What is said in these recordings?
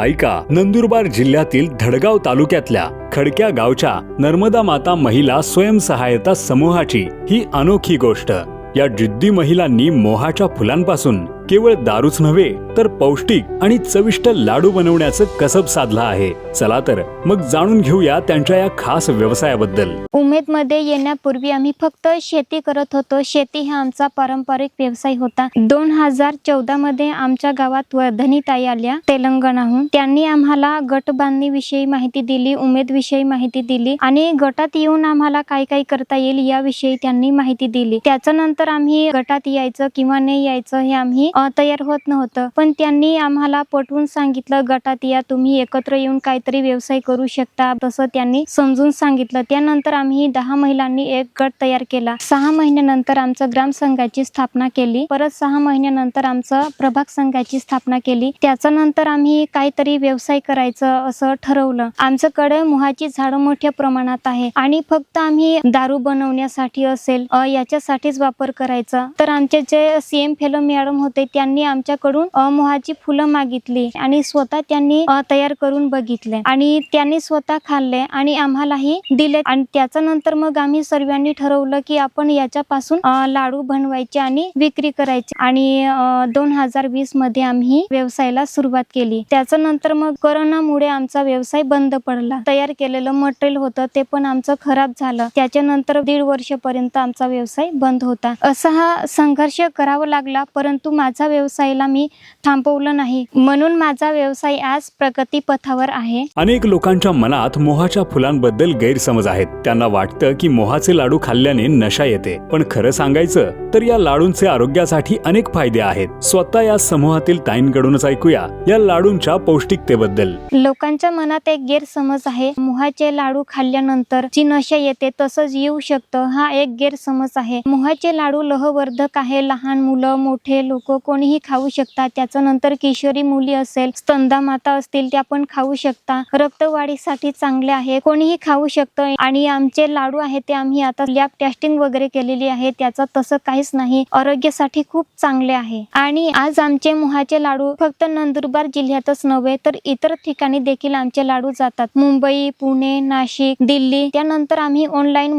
ऐका नंदुरबार जिल्ह्यातील धडगाव तालुक्यातल्या खडक्या गावच्या नर्मदा माता महिला स्वयंसहायता समूहाची ही अनोखी गोष्ट. या जिद्दी महिलांनी मोहाच्या फुलांपासून केवळ दारूच नव्हे तर पौष्टिक आणि चविष्ट लाडू बनवण्याचं कसब साधला आहे. चला तर मग जाणून घेऊया त्यांच्या या खास व्यवसायाबद्दल. उमेदमध्ये येण्यापूर्वी आम्ही फक्त शेती करत होतो. शेती हा आमचा पारंपरिक व्यवसाय होता. दोन हजार चौदा मध्ये आमच्या गावात वर्धनी ताई आल्या तेलंगणाहून. त्यांनी आम्हाला गट बांधणीविषयी माहिती दिली उमेद विषयी माहिती दिली आणि गटात येऊन आम्हाला काय काय करता येईल याविषयी त्यांनी माहिती दिली. त्याच्यानंतर आम्ही गटात यायचं किंवा नाही यायचं हे आम्ही तयार होत नव्हतं. पण त्यांनी आम्हाला पटवून सांगितलं गटात या तुम्ही एकत्र येऊन काहीतरी व्यवसाय करू शकता तसं त्यांनी समजून सांगितलं. त्यानंतर आम्ही दहा महिलांनी एक गट तयार केला. सहा महिन्यानंतर आमचं ग्राम संघाची स्थापना केली. परत सहा महिन्यानंतर आमचं प्रभाग संघाची स्थापना केली. त्याच्यानंतर आम्ही काहीतरी व्यवसाय करायचं असं ठरवलं. आमच्याकडे मुहाची झाडं मोठ्या प्रमाणात आहे आणि फक्त आम्ही दारू बनवण्यासाठी असेल याच्यासाठीच वापर करायचा. तर आमचे जे सीएम फेलो मॅडम होते त्यांनी आमच्याकडून अ, मोहाची फुलं मागितली आणि स्वतः त्यांनी तयार करून बघितले. आणि त्यांनी स्वतः खाल्ले आणि आम्हालाही दिले. आणि त्याच्यानंतर मग आम्ही सर्वांनी ठरवलं की आपण याच्यापासून लाडू बनवायचे आणि विक्री करायची. आणि दोन हजार वीसमध्ये आम्ही व्यवसायाला सुरुवात केली. त्याच्यानंतर मग करोनामुळे आमचा व्यवसाय बंद पडला. तयार केलेलं मटेरियल होतं ते पण आमचं खराब झालं. त्याच्यानंतर दीड वर्षपर्यंत आमचा व्यवसाय बंद होता. असा हा संघर्ष करावा लागला परंतु माझा व्यवसायाला मी थांबवलं नाही. म्हणून माझा व्यवसाय आज प्रगती पथावर आहे. अनेक लोकांच्या मनात मोहाच्या फुलांबद्दल गैरसमज आहेत. त्यांना वाटतं की मोहाचे लाडू खाल्ल्याने नशा येते. पण खरं सांगायचं तर या लाडूंचे आरोग्यासाठी अनेक फायदे आहेत. स्वतः या समूहातील ताईंकडूनच ऐकूया या लाडूंच्या पौष्टिकतेबद्दल. लोकांच्या मनात एक गैरसमज आहे. मोहाचे लाडू खाल्ल्यानंतर जी नशा येते तसंच येऊ शकतं हा एक गैरसमज आहे. मोहाचे लाडू लहवर्धक आहे. लहान मुलं मोठे लोक कोणीही खाऊ शकतात त्याच्यानंतर किशोरी मुली असेल स्तंदा माता असतील त्या पण खाऊ शकता. रक्तवाढीसाठी चांगले आहे. कोणीही खाऊ शकतं. आणि आमचे लाडू आहे ते आम्ही आता लॅब टेस्टिंग वगैरे केलेली आहे. त्याचं तसं काहीच नाही. आरोग्यासाठी खूप चांगले आहे. आणि आज आमचे मोहाचे लाडू फक्त नंदुरबार जिल्ह्यातच नव्हे तर इतर ठिकाणी देखील आमचे लाडू जातात. मुंबई पुणे नाशिक दिल्ली. त्यानंतर आम्ही ऑनलाईन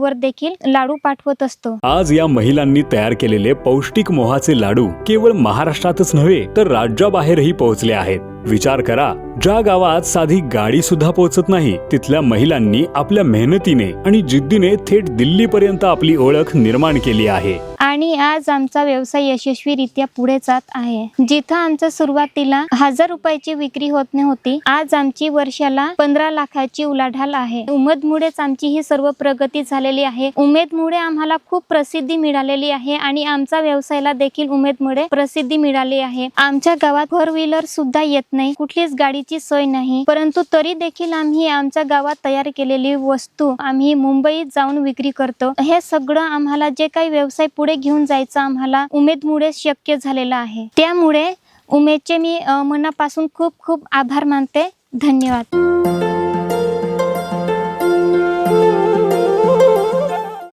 वर देखील लाडू पाठवत असतो. आज या महिलांनी तयार केलेले पौष्टिक मोहाचे लाडू केवळ महाराष्ट्रातच नव्हे तर राज्याबाहेरही पोहोचले आहेत. विचार करा ज्या गावात साधी गाडी सुद्धा पोहोचत नाही तिथल्या महिलांनी आपल्या मेहनतीने आणि जिद्दीने थेट दिल्लीपर्यंत आपली ओळख निर्माण केली आहे. आणि आज आमचा व्यवसाय यशस्वीरित्या पुढे जात आहे. जिथं आमचं सुरुवातीला हजार रुपयाची विक्री होत नव्हती आज आमची वर्षाला पंधरा लाखाची उलाढाल आहे. उमेदमुळेच आमची ही सर्व प्रगती झालेली आहे. उमेदमुळे आम्हाला खूप प्रसिद्धी मिळालेली आहे आणि आमचा व्यवसायाला देखील उमेदमुळे प्रसिद्धी मिळाली आहे. आमच्या गावात फोर व्हीलर सुद्धा येत नाही कुठलीच गाडीची सोय नाही. परंतु तरी देखील आम्ही आमच्या गावात तयार केलेली वस्तू आम्ही मुंबईत जाऊन विक्री करतो. हे सगळं आम्हाला जे काही व्यवसाय पुढे घेऊन जायचं आम्हाला उमेदमुळे शक्य झालेलं आहे. त्यामुळे उमेदचे मी मनापासून खूप खूप आभार मानते. धन्यवाद.